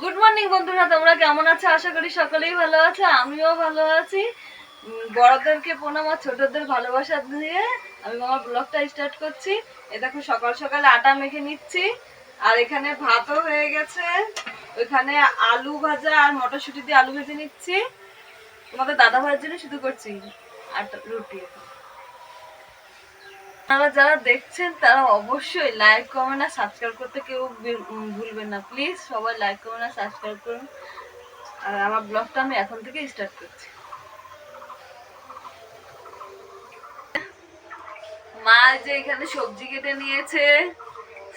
Good morning বন্ধুরা, তোমরা কেমন আছো? আশা করি সকলেই ভালো আছো, আমিও ভালো আছি। বড়দেরকে প্রণাম আর ছোটদের ভালোবাসা দিয়ে আমি আমার ব্লগটা স্টার্ট করছি। এ দেখো, সকাল সকাল আটা মেখে নিচ্ছি, আর এখানে ভাতও হয়ে গেছে। ওইখানে আলু ভাজা আর মটরশুঁটি দিয়ে আলু ভেজে নিচ্ছি। তোমাদের দাদা ভাইয়ের জন্য শুধু করছি, আর রুটি। আপনারা যারা দেখছেন তারা অবশ্যই লাইক কমেন্ট আর সাবস্ক্রাইব করতে কেউ ভুলবেন না। প্লিজ সবাই লাইক কমেন্ট আর সাবস্ক্রাইব করুন। আর আমার ব্লগটা আমি এখন থেকে স্টার্ট করছি। মা যে এখানে সবজি কেটে নিয়েছে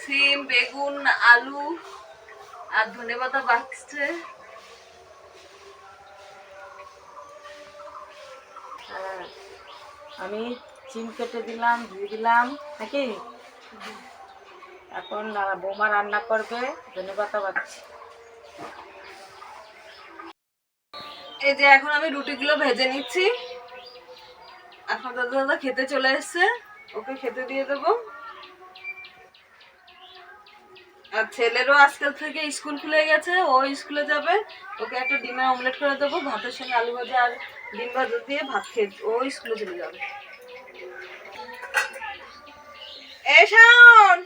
সিম বেগুন আলু আর ধনেপাতা বাছছে হ্যাঁ, আমি চিম কেটে দিলাম, ধুয়ে দিলাম, নাকি? এখন বৌমা রান্না করবে ধনে পাতা পাচ্ছি এই যে এখন আমি রুটিগুলো ভেজে নিচ্ছি। এখন দাদা দাদা খেতে চলে এসছে, ওকে খেতে দিয়ে দেবো। আর ছেলেরও আজকাল থেকে স্কুল খুলে গেছে, ও স্কুলে যাবে, ওকে একটা ডিমের অমলেট করে দেবো, ভাতের সঙ্গে আলু ভাজা আর ডিম ভাজা দিয়ে ভাত খেয়ে ও স্কুলে চলে যাবে। এ শাওন,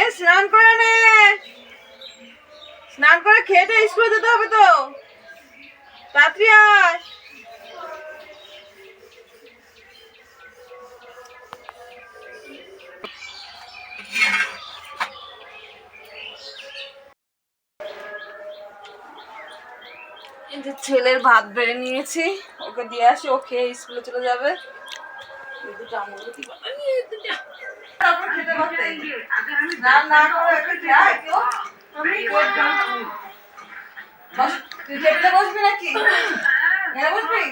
এ স্নান করে নে। স্নান করে খেয়ে স্কুলে যেতে হবে তো। তাড়াতাড়ি আয়। যে ছেলের ভাত বেড়ে নিয়েছি, ওকে দিয়ে আসি, ও খেয়ে স্কুলে চলে যাবে। তারপর খেতে বসতে। না, না করে একটা খায় কেউ? আমি বস, তুই টেবিলে বসবি নাকি বসবি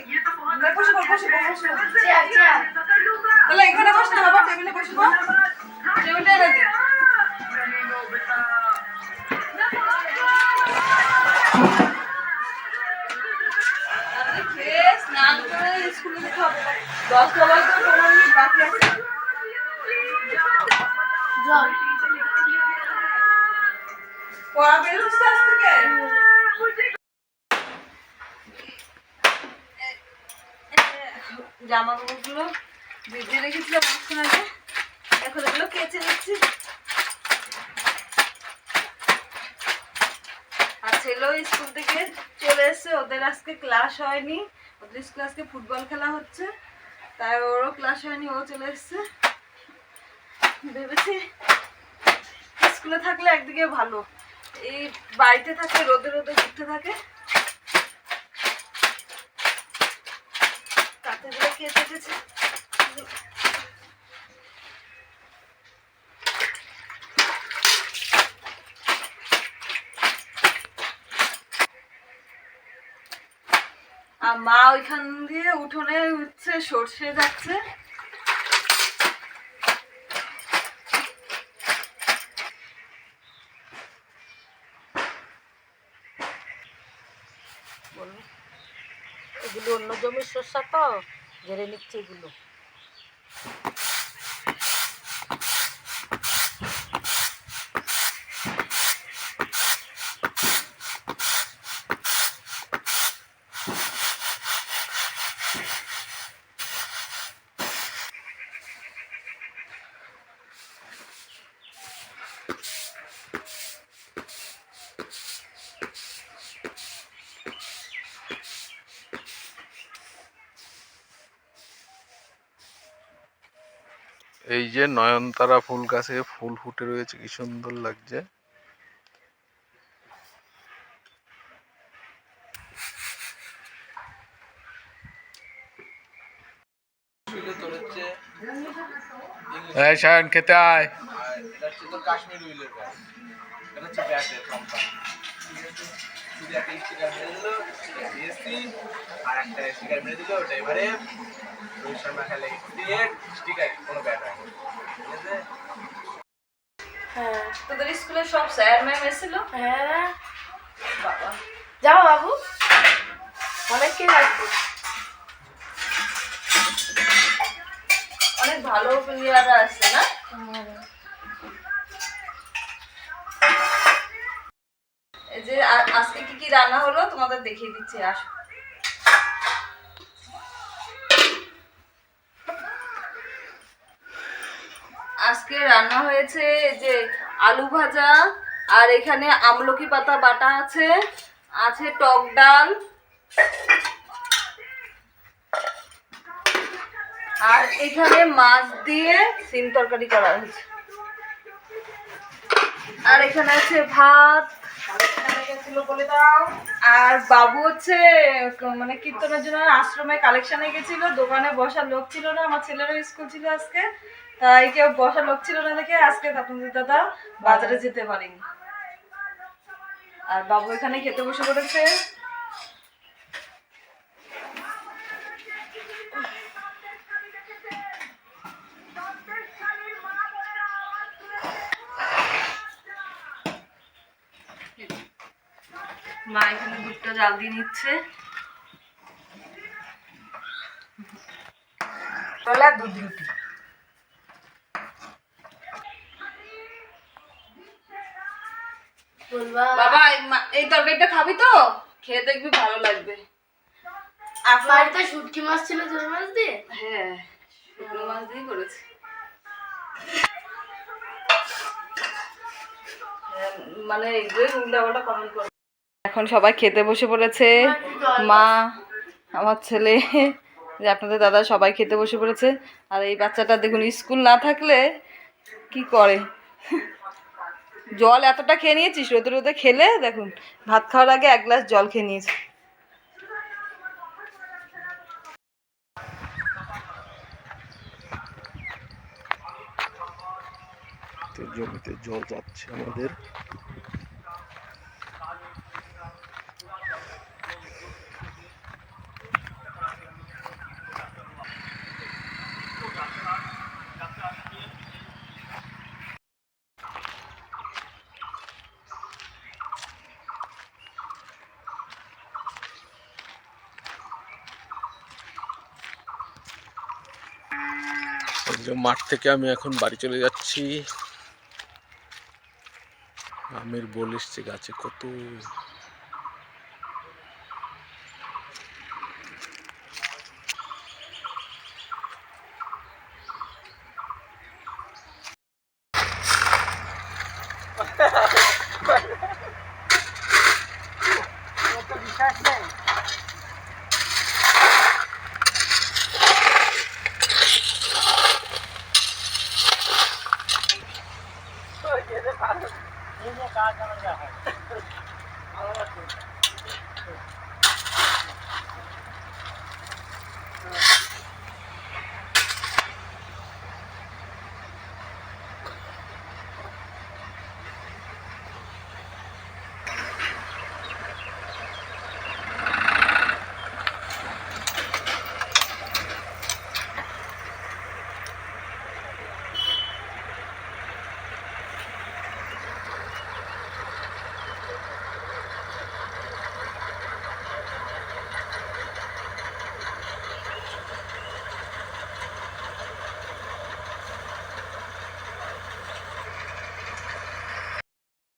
বসে বসে বসে তাহলে এখানে বস না বাবা টেবিলে বসে পড় টেবিলটা এনে দে। তাহলে খেয়ে স্নান করে স্কুলে যেতে হবে দশটা পড়া বের হচ্ছে আজ থেকে জামা কাপড়গুলো ভিজিয়ে অনেকক্ষণ আগে এখন এগুলো কেচে নিচ্ছি আর ছেলেও স্কুল থেকে চলে এসছে ওদের আজকে ক্লাস হয়নি। ওদের স্কুলে আজকে ফুটবল খেলা হচ্ছে। তাই ওরও ক্লাস হয়নি ও চলে এসছে। ভেবেছি স্কুলে থাকলে একদিকে ভালো। এই বাড়িতে থাকে, রোদে রোদে ঘুরতে থাকে। তাতে করে কেটে গেছে আর মা ওইখান দিয়ে উঠোনে উঠছে, সর্ষে যাচ্ছে। এগুলো অন্য জমির শস্য তো ঘেরে নিচ্ছে এগুলো। এই যে নয়নতারা ফুল গাছে ফুল ফুটে রয়েছে, কি সুন্দর লাগছে। এই শায়ন, খেতে আয়। কাশ্মীর উইলের ব্যাট এটা হচ্ছে ব্যাটের কোম্পানি শুধু একটা স্টিকার মেরে দিল জিএসটি আর একটা স্টিকার মেরে দিল ওটা এবারে রোহিত শর্মা খেলে দিয়ে স্টিকার কোনো ব্যাট ঠিক আছে? হ্যাঁ তোদের স্কুলে সব স্যার ম্যাম এসেছিল? হ্যাঁ। বাবা। যাও বাবু। অনেককে লাগবে অনেক ভালো প্লেয়াররা আসছে না? রান্না হলো, তোমাদের দেখিয়ে দিচ্ছি, আসো। আজকে রান্না হয়েছে যে আলু ভাজা, আর এখানে আমলকি পাতা বাটা আছে আছে টক ডাল, আর এখানে মাছ দিয়ে সিম তরকারি করা হয়েছে। আর এখানে আছে ভাত আর বাবু হচ্ছে মানে কীর্তনের জন্য আশ্রমে কালেকশনে গেছিল, দোকানে বসার লোক ছিল না, আমার ছেলেরও স্কুল ছিল আজকে, তাই কেউ বসার লোক ছিল না দেখে আজকে আপনাদের দাদা বাজারে যেতে পারেনি। আর বাবু এখানে খেতে বসে পড়েছে। মা এখানে দুধটা জাল দিয়ে নিচ্ছে। দুধ রুটি। বাবা এই তরকারিটা খাবি তো? খেয়ে দেখবি ভালো লাগবে। আপনার বাড়িতে শুটকি মাছ ছিল চোর মাছ দিয়ে? হ্যাঁ শুকনো মাছ দিয়ে করেছি। হ্যাঁ, মানে এগুলোই উল্টাপাল্টা কমেন্ট করে। এখন সবাই খেতে বসে পড়েছে। মা, আমার ছেলে, যে আপনাদের দাদা সবাই খেতে বসে পড়েছে। আর এই বাচ্চাটা দেখুন, স্কুল না থাকলে কি করে? জল এতটা খেয়ে নিয়েছিস? রোদে রোদে খেলে, দেখুন, ভাত খাওয়ার আগে এক গ্লাস জল খেয়ে নিয়েছে। জমিতে জল যাচ্ছে আমাদের। মাঠ থেকে আমি এখন বাড়ি চলে যাচ্ছি। আমের বল এসছে গাছে কত। কাজ আমার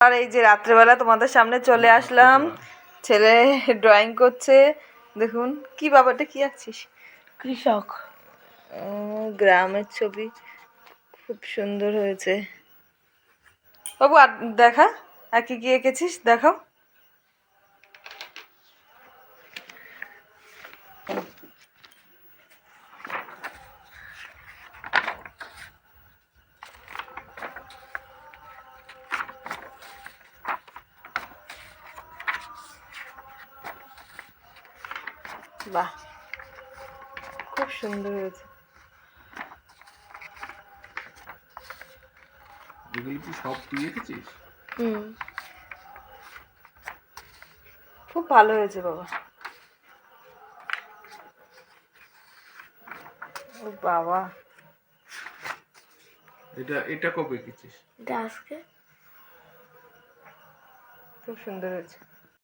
আর এই যে রাত্রেবেলা তোমাদের সামনে চলে আসলাম। ছেলে ড্রয়িং করছে। দেখুন কি বাবাটা কি আঁকছিস? কৃষক। ও, গ্রামের ছবি। খুব সুন্দর হয়েছে। বাবু আর দেখা? একই কি কি এঁকেছিস? দেখাও। বাহ খুব সুন্দর হয়েছে। এগুলো কি সব তুই এঁকেছিস হুম। খুব ভালো হয়েছে বাবা। ও বাবা। এটা এটা কবে এঁকেছিস এটা আজকে। খুব সুন্দর হয়েছে।